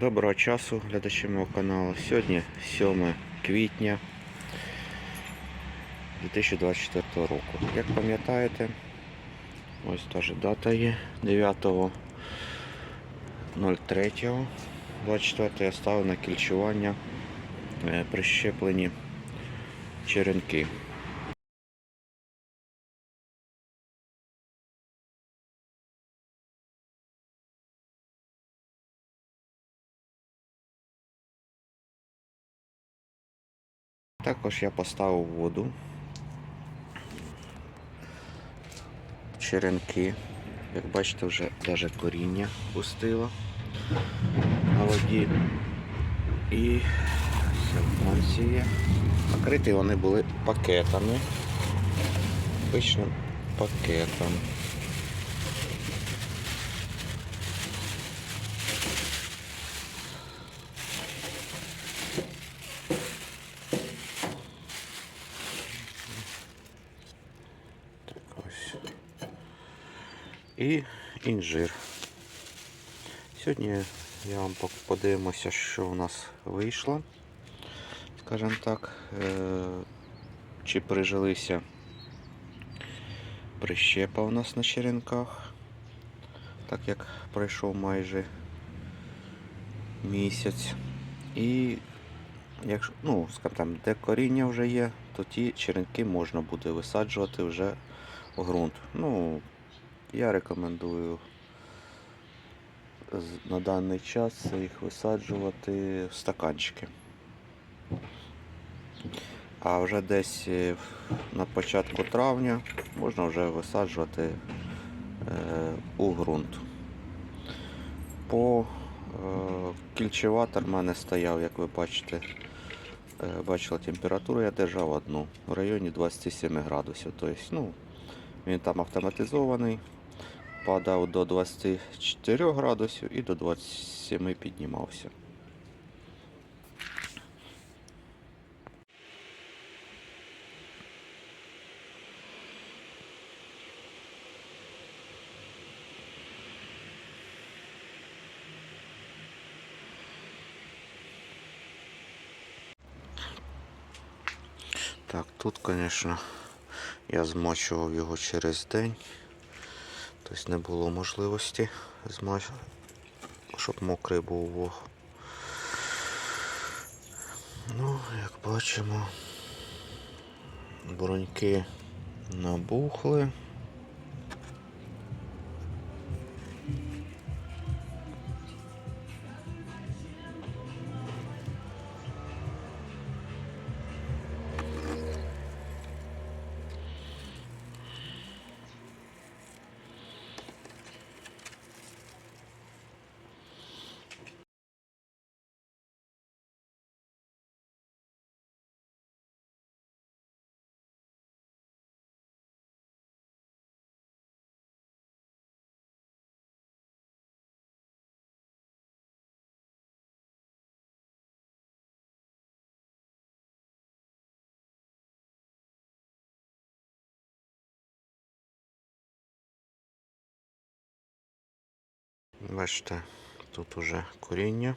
Доброго часу глядачі мого каналу. Сьогодні 7 квітня 2024 року. Як пам'ятаєте, ось та ж дата є 9.03.24 я ставив на кільчування е, прищеплені черенки. Також я поставив воду, черенки. Як бачите, вже навіть коріння пустило на воді. І станції. Накриті вони були пакетами. Обичним пакетом. Так ось. І інжир. Сьогодні я вам подивимося, що у нас вийшло. Скажімо так, е, чи прижилися прищепа у нас на черенках, так як пройшов майже місяць. І якщо, ну, скажімо там, де коріння вже є, то ті черенки можна буде висаджувати вже в ґрунт. Ну, я рекомендую на даний час їх висаджувати в стаканчики. А вже десь е, на початку травня можна вже висаджувати е, у ґрунт. По е, кільчеватор в мене стояв, як ви бачите, бачили температуру, я держав одну в районі 27 градусів. Тобто, ну, він там автоматизований, падав до 24 градусів і до 27 піднімався. Так, тут, звісно, я змочував його через день. Тобто не було можливості змач... щоб мокрий був вог. Ну, як бачимо, броньки набухли. Бачите, тут уже коріння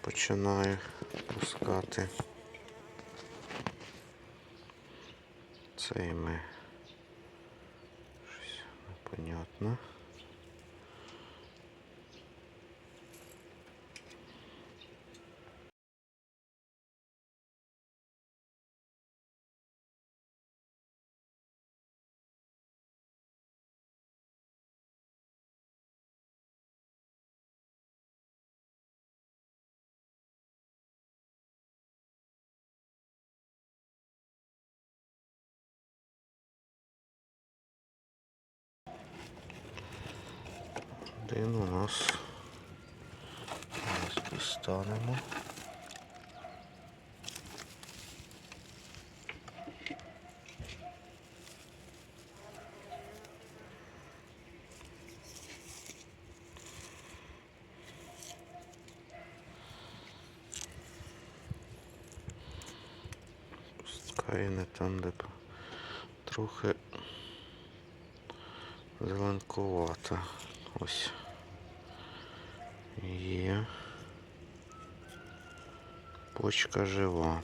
починає пускати. Це і ми щось непонятно. Один у нас зараз достанемо. Не там, де трохи зеленкувата. Ось. Є. Почка жива.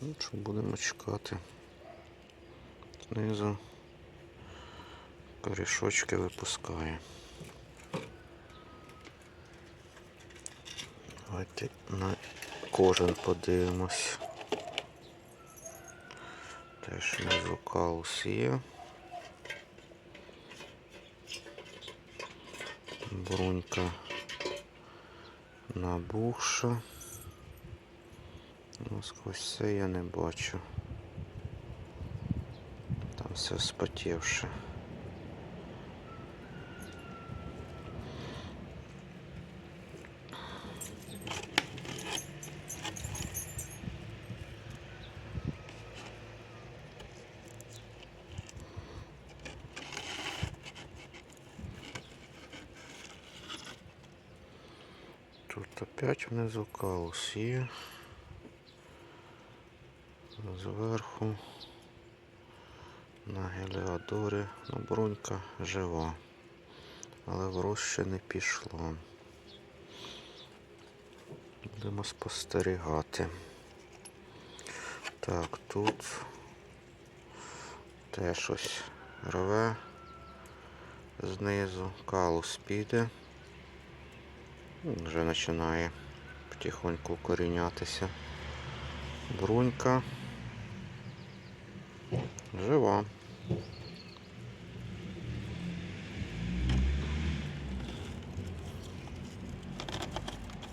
Ну що, будемо чекати. Знизу корішочки випускає. Давайте на кожен подивимось. Внизу каус є. Брунька набухша. Ну, сквозь це я не бачу. Там все спотівше. Тут опять внизу каус є. Зверху на геліодорі ну, брунька жива, але в рост не пішло. Будемо спостерігати. Так, тут теж ось рве знизу, калус піде. Вже починає потихоньку укорінятися. Брунька жива.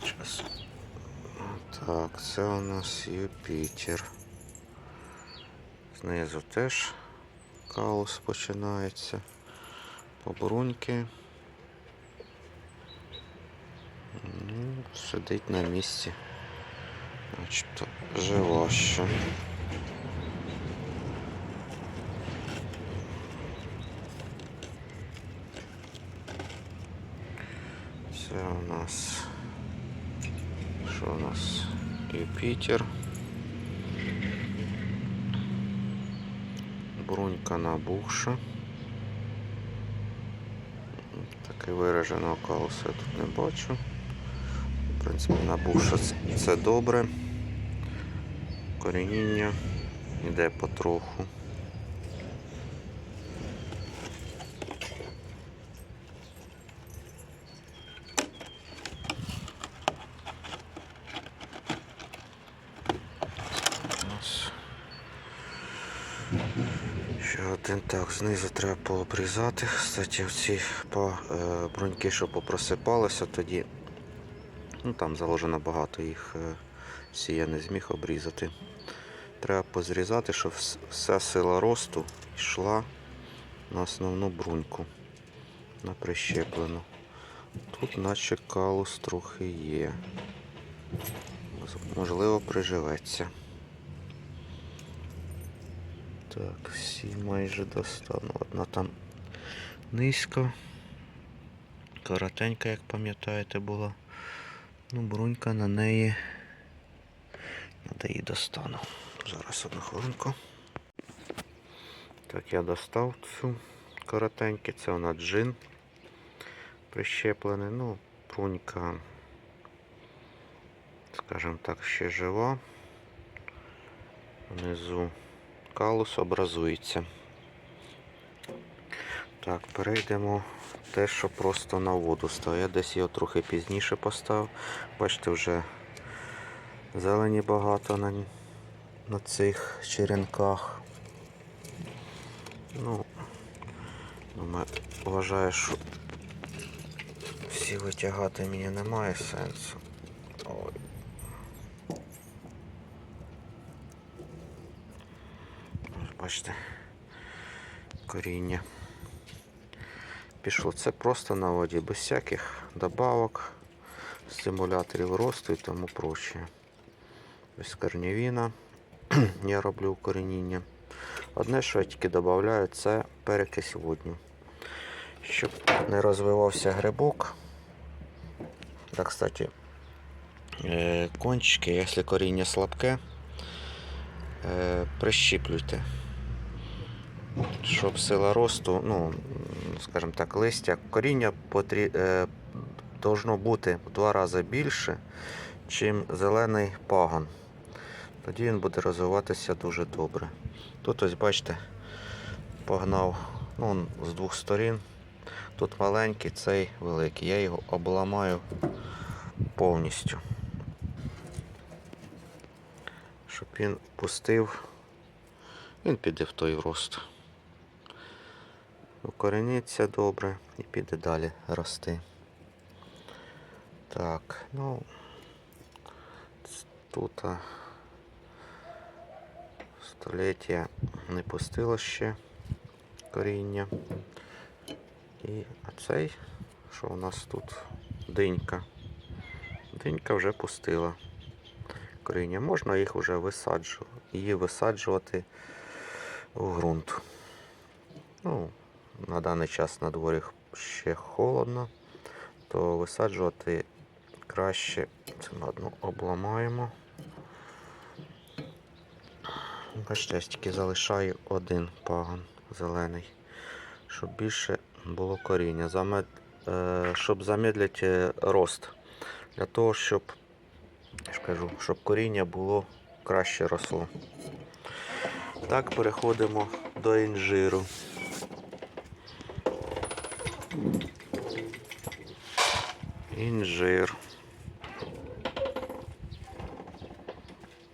Щас. Так, це у нас Юпітер. Знизу теж каус починається. Побруньки. Ну, сидить на місці. Начебто жива ще. Це у нас. Що у нас? Юпітер. Брунька набухша. Таки вираженого калуса я тут не бачу. Принципі, набухша це- добре. Корініння йде потроху. Ще один так, знизу треба пообрізати. Кстати, ці е, бруньки, що попросипалися тоді. Ну там заложено багато їх. Е, всі я не зміг обрізати. Треба позрізати, щоб вся сила росту йшла на основну бруньку, на прищеплену. Тут наче калус трохи є. Можливо, приживеться. Так, всі майже достану. Одна там низько. Коротенька, як пам'ятаєте, була. Ну, брунька на неї. Надо її достану. Зараз одну хвилинку. Так, я достав цю коротеньку. Це вона джин прищеплений. Ну, брунька, скажімо так, ще жива. Внизу калус образується. Так, перейдемо те, що просто на воду став. Я десь його трохи пізніше поставив. Бачите, вже зелені багато на, на цих черенках. Ну, думаю, вважаю, що всі витягати мені немає сенсу. Ой. Бачите, коріння. Пішло це просто на воді, без всяких добавок, стимуляторів росту і тому прочее. Ось корнівіна. Я роблю укорінення. Одне, що я тільки додаю, це перекись водню. Щоб не розвивався грибок. Так, кстати, е, кончики, якщо коріння слабке, е, прищіплюйте. Щоб сила росту, ну, скажімо так, листя, коріння потрі... е, должно бути в два рази більше, чим зелений пагон. Тоді він буде розвиватися дуже добре. Тут ось бачите, погнав ну, з двох сторін. Тут маленький, цей великий. Я його обламаю повністю. Щоб він пустив, він піде в той рост. Укорениться добре і піде далі рости. Так, ну тут століття не пустило ще коріння. І а цей, що у нас тут? Динька. Динька вже пустила коріння. Можна їх вже висаджувати, її висаджувати у ґрунт. Ну, на даний час на дворі ще холодно, то висаджувати краще. Це ми одну обламаємо. Бачите, я тільки залишаю один пагон зелений, щоб більше було коріння. Замед... е, Щоб замедлити рост. Для того, щоб, я ж кажу, щоб коріння було краще росло. Так, переходимо до інжиру. Інжир.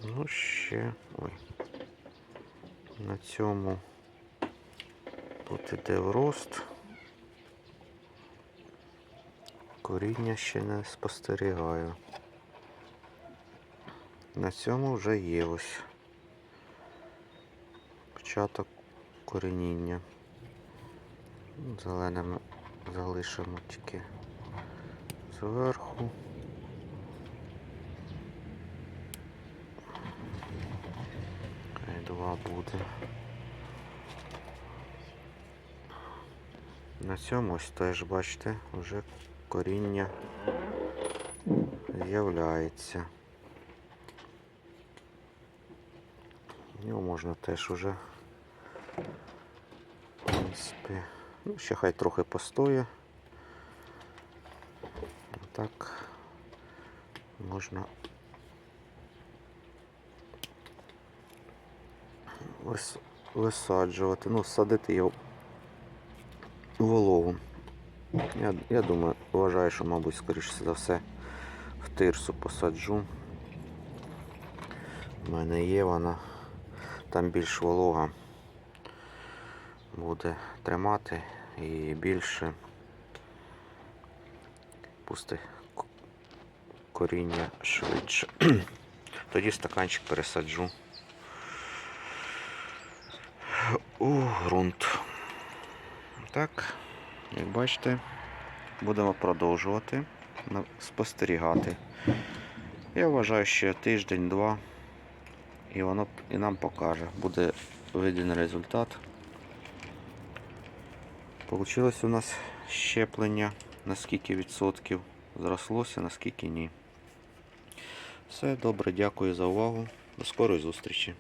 Ну, ще. Ой. На цьому тут іде в рост. Коріння ще не спостерігаю. На цьому вже є ось початок кореніння. Зеленим залишимо тільки зверху. Хай два буде. На цьому ось теж бачите, вже коріння з'являється. Його можна теж уже, в принципі, ну, ще хай трохи постоє. Так. Можна. Висаджувати, ну, садити його в вологу. Я, я думаю, вважаю, що, мабуть, скоріше за все в тирсу посаджу. У мене є вона, там більш волога буде тримати і більше пусти коріння швидше. Тоді стаканчик пересаджу у ґрунт. Так, як бачите, будемо продовжувати спостерігати. Я вважаю, що тиждень-два і воно і нам покаже. Буде виден результат. Получилось у нас щеплення, на скільки відсотків зрослося, наскільки ні. Все добре, дякую за увагу. До скорої зустрічі.